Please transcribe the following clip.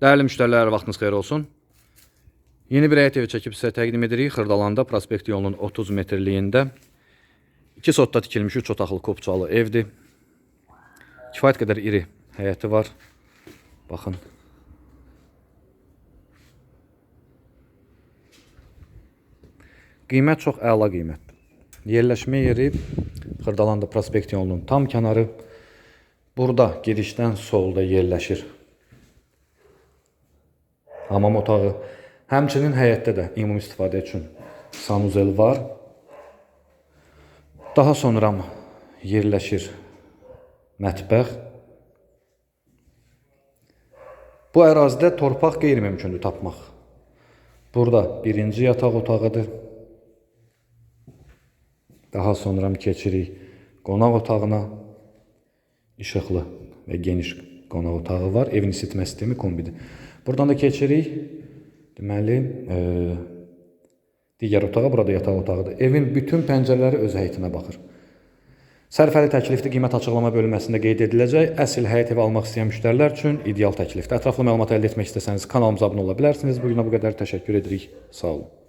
Dəyərli müştərilər, vaxtınız xeyir olsun. Yeni bir həyət evi çəkib sizə təqdim edirik. Xırdalanda prospekt yolunun 30 metrliyində 2 sotda tikilmiş 3 otaqlı kopçalı evdir. Kifayət qədər iri həyəti var. Baxın. Qiymət çox əla qiymətdir. Yerləşmə yeri Xırdalanda prospekt yolunun tam kənarı. Burada girişdən solda yerləşir. Hamam otağı. Həmçinin həyətdə də ümumi istifadə üçün sanuzel var. Daha sonra yerləşir mətbəx. Bu ərazidə torpaq qeyri-mümkündür tapmaq. Burada birinci yataq otağıdır. Daha sonra keçirik qonaq otağına. İşıqlı və geniş qonaq otağı var. Evin isitmə sistemi kombidir. Buradan da keçirik. Deməli, e, digər otağa, burada yataq otağıdır. Evin bütün pəncərələri öz həyətinə baxır. Sərfəli təklifli qiymət açıqlama bölməsində qeyd ediləcək. Əsl həyət evi almaq istəyən müştərilər üçün ideal təklifdir. Ətraflı məlumat əldə etmək istəsəniz kanalımıza abunə ola bilərsiniz. Bu günə bu qədər təşəkkür edirik. Sağ olun.